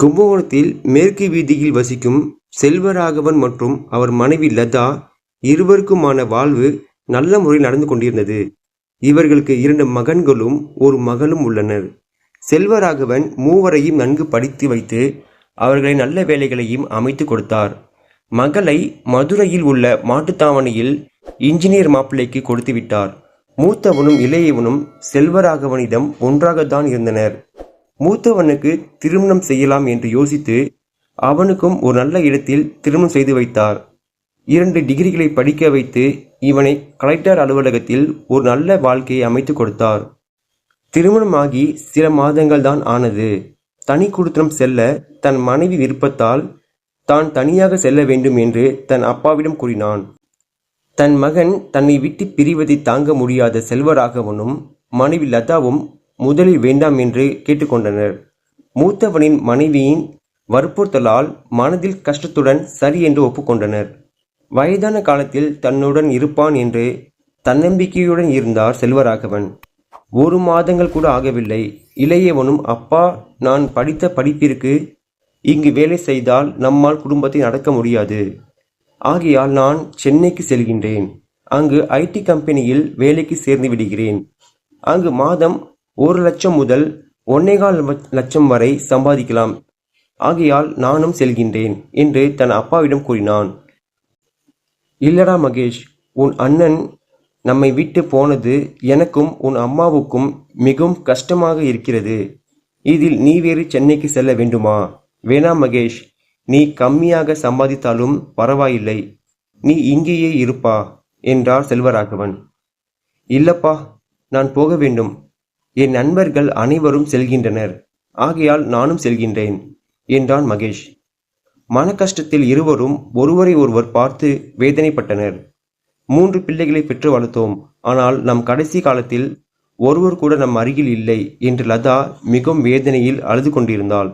கும்பகோணத்தில் மேற்கு வீதியில் வசிக்கும் செல்வராகவன் மற்றும் அவர் மனைவி லதா இருவருக்குமான வாழ்வு நல்ல முறையில் நடந்து கொண்டிருந்தது. இவர்களுக்கு இரண்டு மகன்களும் ஒரு மகளும் உள்ளனர். செல்வராகவன் மூவரையும் நன்கு படித்து வைத்து அவர்களை நல்ல வேலைகளையும் அமைத்து கொடுத்தார். மகளை மதுரையில் உள்ள மாட்டுத்தாவணியில் இன்ஜினியர் மாப்பிள்ளைக்கு கொடுத்து விட்டார். மூத்தவனும் இளையவனும் செல்வராகவனிடம் ஒன்றாகத்தான் இருந்தனர். மூத்தவனுக்கு திருமணம் செய்யலாம் என்று யோசித்து அவனுக்கும் ஒரு நல்ல இடத்தில் திருமணம் செய்து வைத்தார். இரண்டு டிகிரிகளை படிக்க வைத்து இவனை கலெக்டர் அலுவலகத்தில் ஒரு நல்ல வாழ்க்கையை அமைத்து கொடுத்தார். திருமணமாகி சில மாதங்கள் தான் ஆனது. தனி குடுத்தனம் செல்ல தன் மனைவி விருப்பத்தால் தான் தனியாக செல்ல வேண்டும் என்று தன் அப்பாவிடம் கூறினான். தன் மகன் தன்னை விட்டு பிரிவதை தாங்க முடியாத செல்வராகவனும் மனைவி லதாவும் முதலில் வேண்டாம் என்று கேட்டுக்கொண்டனர். மூத்தவனின் மனைவியின் வற்புறுத்தலால் மனதில் கஷ்டத்துடன் சரி என்று ஒப்புக்கொண்டனர். வயதான காலத்தில் தன்னுடன் இருப்பான் என்று தன்னம்பிக்கையுடன் இருந்தார் செல்வராகவன். ஒரு மாதங்கள் கூட ஆகவில்லை. இளையவனும் அப்பா நான் படித்த படிப்பிற்கு இங்கு வேலை செய்தால் நம்மால் குடும்பத்தை நடக்க முடியாது. ஆகையால் நான் சென்னைக்கு செல்கின்றேன். அங்கு ஐடி கம்பெனியில் வேலைக்கு சேர்ந்து விடுகிறேன். அங்கு மாதம் ஒரு லட்சம் முதல் ஒன்னேகால் லட்சம் வரை சம்பாதிக்கலாம். ஆகையால் நானும் செல்கின்றேன் என்று தன் அப்பாவிடம் கூறினான். இல்லடா மகேஷ் உன் அண்ணன் நம்மை விட்டு போனது எனக்கும் உன் அம்மாவுக்கும் மிகவும் கஷ்டமாக இருக்கிறது. இதில் நீ வேறு சென்னைக்கு செல்ல வேண்டுமா? வேணா மகேஷ் நீ கம்மியாக சம்பாதித்தாலும் பரவாயில்லை. நீ இங்கேயே இருப்பா என்றார் செல்வராகவன். இல்லப்பா நான் போக வேண்டும். என் நண்பர்கள் அனைவரும் செல்கின்றனர். ஆகையால் நானும் செல்கின்றேன் என்றான் மகேஷ். மன கஷ்டத்தில் இருவரும் ஒருவரை ஒருவர் பார்த்து வேதனைப்பட்டனர். மூன்று பிள்ளைகளை பெற்று வளர்த்தோம். ஆனால் நம் கடைசி காலத்தில் ஒருவர் கூட நம் அருகில் இல்லை என்று லதா மிகவும் வேதனையில் அழுது கொண்டிருந்தாள்.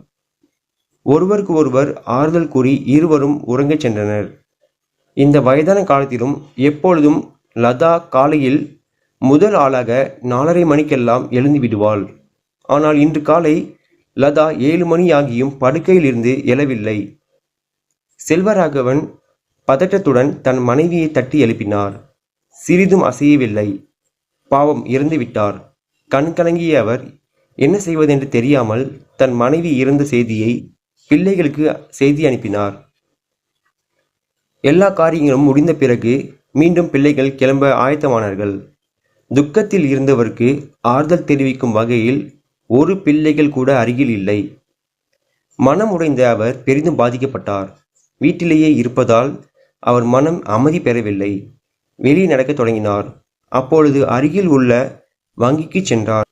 ஒருவருக்கு ஒருவர் ஆறுதல் கூறி இருவரும் உறங்கச் சென்றனர். இந்த வயதான காலத்திலும் எப்பொழுதும் லதா காலையில் முதல் ஆளாக நாலரை மணிக்கெல்லாம் எழுந்து விடுவாள். ஆனால் இன்று காலை லதா ஏழு மணி ஆகியும் எழவில்லை. செல்வராகவன் பதட்டத்துடன் தன் மனைவியை தட்டி எழுப்பினார். சிறிதும் அசையவில்லை. பாவம் இறந்து விட்டார். கண் கலங்கிய அவர் என்ன செய்வதென்று தெரியாமல் தன் மனைவி இறந்த செய்தியை பிள்ளைகளுக்கு செய்தி அனுப்பினார். எல்லா காரியங்களும் முடிந்த பிறகு மீண்டும் பிள்ளைகள் கிளம்ப ஆயத்தமானார்கள். துக்கத்தில் இருந்தவருக்கு ஆறுதல் தெரிவிக்கும் வகையில் ஒரு பிள்ளைகள் கூட அருகில் இல்லை. மனம் உடைந்த அவர் பெரிதும் பாதிக்கப்பட்டார். வீட்டிலேயே இருப்பதால் அவர் மனம் அமைதி பெறவில்லை. வெளியே நடக்கத் தொடங்கினார். அப்பொழுது அருகில் உள்ள வங்கிக்கு சென்றார்.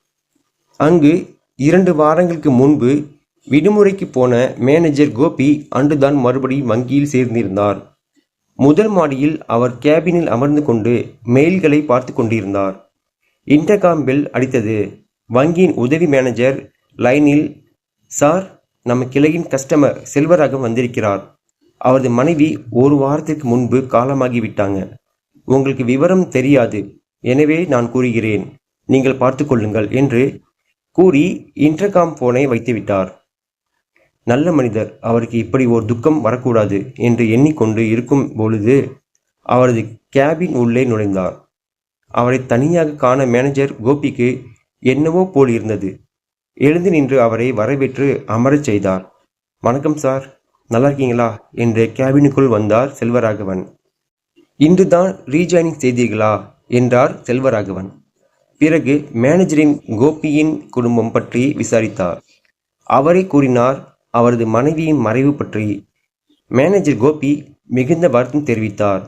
அங்கு இரண்டு வாரங்களுக்கு முன்பு விடுமுறைக்கு போன மேனேஜர் கோபி அன்றுதான் மறுபடியும் வங்கியில் சேர்ந்திருந்தார். முதல் மாடியில் அவர் கேபினில் அமர்ந்து கொண்டு மெயில்களை பார்த்து கொண்டிருந்தார். இன்டர்காம் பெல் அடித்தது. வங்கியின் உதவி மேனேஜர் லைனில் சார் நம்ம கிளையின் கஸ்டமர் செல்வராகம் வந்திருக்கிறார். அவரது மனைவி ஒரு வாரத்திற்கு முன்பு காலமாகி விட்டாங்க. உங்களுக்கு விவரம் தெரியாது. எனவே நான் கூறுகிறேன். நீங்கள் பார்த்து கொள்ளுங்கள் என்று கூறி இன்டர்காம் போனை வைத்துவிட்டார் நல்ல மனிதர். அவருக்கு இப்படி ஒரு துக்கம் வரக்கூடாது என்று எண்ணிக்கொண்டு இருக்கும் பொழுது அவரது கேபின் உள்ளே நுழைந்தார். அவரை தனியாக காண மேனேஜர் கோபிக்கு என்னவோ போல் இருந்தது. எழுந்து நின்று அவரை வரவேற்று அமரச் செய்தார். வணக்கம் சார். நல்லா இருக்கீங்களா? என்று கேபினுக்குள் வந்தார் செல்வராகவன். இன்று தான் ரீஜாயினிங் செய்தீர்களா? என்றார் செல்வராகவன். பிறகு மேனேஜரின் கோபியின் குடும்பம் பற்றி விசாரித்தார். அவரை கூறினார் அவரது மனைவியின் மறைவு பற்றி. மேனேஜர் கோபி மிகுந்த வருத்தம் தெரிவித்தார்.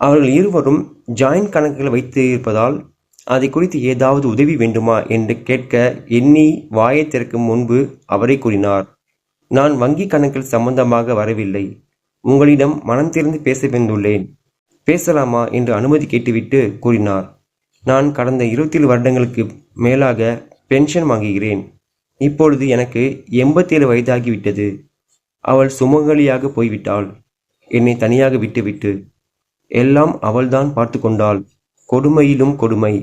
அவர்கள் இருவரும் ஜாயின்ட் கணக்குகள் வைத்து இருப்பதால் அதை குறித்து ஏதாவது உதவி வேண்டுமா என்று கேட்க எண்ணி வாயை திறக்கும் முன்பு அவரை கூறினார். நான் வங்கி கணக்கில் சம்பந்தமாக வரவில்லை. உங்களிடம் மனம் திறந்து பேச வந்துள்ளேன் பேசலாமா என்று அனுமதி கேட்டுவிட்டு கூறினார். நான் கடந்த இருபத்தேழு வருடங்களுக்கு மேலாக பென்ஷன் வாங்குகிறேன். இப்பொழுது எனக்கு எண்பத்தேழு வயதாகிவிட்டது. அவள் சுமங்கலியாக போய்விட்டாள். என்னை தனியாக விட்டுவிட்டு எல்லாம் அவள்தான் பார்த்து கொண்டாள் கொடுமையிலும் கொடுமை.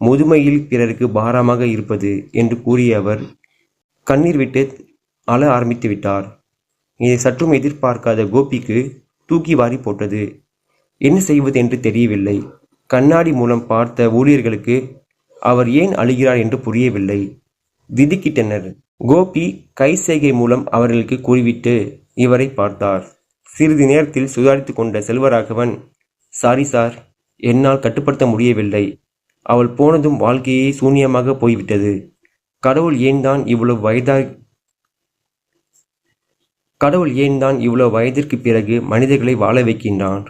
முதுமையில் பிறருக்கு பாரமாக இருப்பது என்று கூறிய அவர் கண்ணீர் விட்டு அழ ஆரம்பித்து விட்டார். இதை சற்றும் எதிர்பார்க்காத கோபிக்கு தூக்கி வாரி போட்டது. என்ன செய்வது என்று தெரியவில்லை. கண்ணாடி மூலம் பார்த்த ஊழியர்களுக்கு அவர் ஏன் அழுகிறார் என்று புரியவில்லை. திடுக்கிட்டனர். கோபி கை செய்கை மூலம் அவர்களுக்கு கூறிவிட்டு இவரை பார்த்தார். சிறிது நேரத்தில் சுதாரித்துக் கொண்ட செல்வராகவன் சாரி சார் என்னால் கட்டுப்படுத்த முடியவில்லை. அவள் போனதும் வாழ்க்கையே சூன்யமாக போய்விட்டது. கடவுள் ஏன் தான் இவ்வளவு வயதா கடவுள் ஏன் தான் இவ்வளவு வயதிற்கு பிறகு மனிதர்களை வாழ வைக்கின்றான்?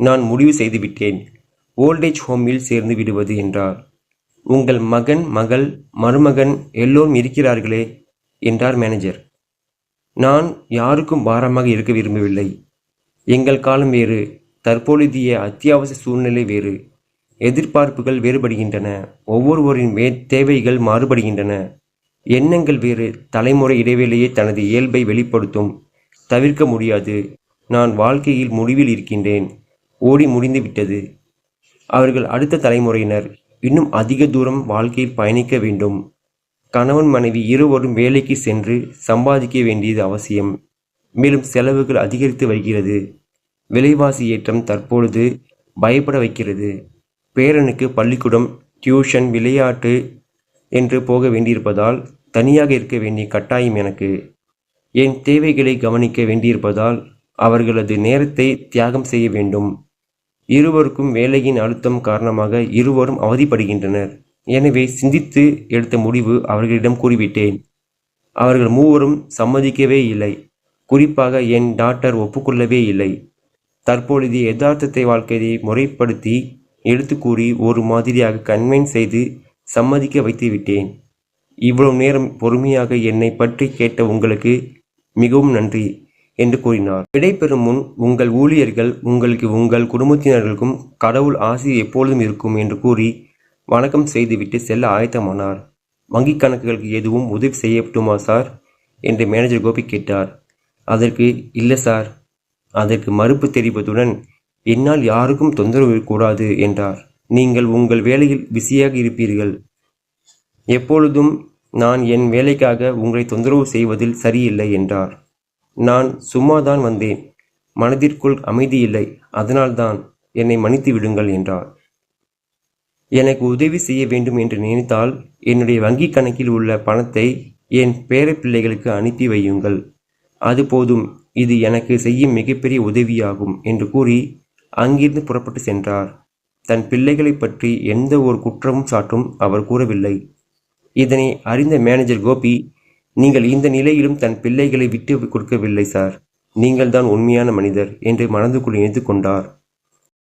நான் முடிவு செய்துவிட்டேன். ஓல்டேஜ் ஹோமில் சேர்ந்து விடுவது என்றார். உங்கள் மகன் மகள் மருமகன் எல்லோரும் இருக்கிறார்களே என்றார் மேனேஜர். நான் யாருக்கும் பாரமாக இருக்க விரும்பவில்லை. எங்கள் காலம் வேறு. தற்பொழுதிய அத்தியாவசிய சூழ்நிலை வேறு. எதிர்பார்ப்புகள் வேறுபடுகின்றன. ஒவ்வொருவரின் வே தேவைகள் மாறுபடுகின்றன. எண்ணங்கள் வேறு. தலைமுறை இடைவேளையே தனது இயல்பை வெளிப்படுத்தும். தவிர்க்க முடியாது. நான் வாழ்க்கையில் முடிவில் இருக்கின்றேன். ஓடி முடிந்து விட்டது. அவர்கள் அடுத்த தலைமுறையினர். இன்னும் அதிக தூரம் வாழ்க்கையில் பயணிக்க வேண்டும். கணவன் மனைவி இருவரும் வேலைக்கு சென்று சம்பாதிக்க வேண்டியது அவசியம். மேலும் செலவுகள் அதிகரித்து வருகிறது. விலைவாசி ஏற்றம் தற்பொழுது பயப்பட வைக்கிறது. பேரனுக்கு பள்ளிக்கூடம் டியூஷன் விளையாட்டு என்று போக வேண்டியிருப்பதால் தனியாக இருக்க வேண்டிய கட்டாயம் எனக்கு. என் தேவைகளை கவனிக்க வேண்டியிருப்பதால் அவர்களது நேரத்தை தியாகம் செய்ய வேண்டும். இருவருக்கும் வேலையின் அழுத்தம் காரணமாக இருவரும் அவதிப்படுகின்றனர். எனவே சிந்தித்து எடுத்த முடிவு அவர்களிடம் கூறிவிட்டேன். அவர்கள் மூவரும் சம்மதிக்கவே இல்லை. குறிப்பாக என் டாக்டர் ஒப்புக்கொள்ளவே இல்லை. தற்பொழுது யதார்த்தத்தை வாழ்க்கையை முறைப்படுத்தி எடுத்து கூறி ஒரு மாதிரியாக கன்வின்ஸ் செய்து சம்மதிக்க வைத்து விட்டேன். இவ்வளவு நேரம் பொறுமையாக என்னை பற்றி கேட்ட உங்களுக்கு மிகவும் நன்றி என்று கூறினார். விடைபெறும் முன் உங்கள் ஊழியர்கள் உங்களுக்கு உங்கள் குடும்பத்தினர்களுக்கும் கடவுள் ஆசி எப்பொழுதும் இருக்கும் என்று கூறி வணக்கம் செய்துவிட்டு செல்ல ஆயத்தமானார். வங்கிக் கணக்குகளுக்கு எதுவும் உதவி செய்யப்பட்டுமா சார்? என்று மேனேஜர் கோபி கேட்டார். அதற்கு இல்லை சார். அதற்கு மறுப்பு தெரிவதுடன் என்னால் யாருக்கும் தொந்தரவு கூடாது என்றார். நீங்கள் உங்கள் வேலையில் பிஸியாக இருப்பீர்கள். எப்பொழுதும் நான் என் வேலைக்காக உங்களை தொந்தரவு செய்வதில் சரியில்லை என்றார். நான் சும்மாதான் வந்தேன். மனதிற்குள் அமைதி இல்லை. அதனால்தான் என்னை மன்னித்து விடுங்கள் என்றார். எனக்கு உதவி செய்ய வேண்டும் என்று நினைத்தால் என்னுடைய வங்கிக் கணக்கில் உள்ள பணத்தை என் பேரப்பிள்ளைகளுக்கு அனுப்பி வையுங்கள். அது போதும். இது எனக்கு செய்யும் மிகப்பெரிய உதவியாகும் என்று கூறி அங்கிருந்து புறப்பட்டு சென்றார். தன் பிள்ளைகளைப் பற்றி எந்த ஒரு குற்றமும் சாட்டும் அவர் கூறவில்லை. இதனை அறிந்த மேனேஜர் கோபி நீங்கள் இந்த நிலையிலும் தன் பிள்ளைகளை விட்டு கொடுக்கவில்லை சார் நீங்கள்தான் உண்மையான மனிதர் என்று மனதுக்குள் நினைத்து கொண்டார்.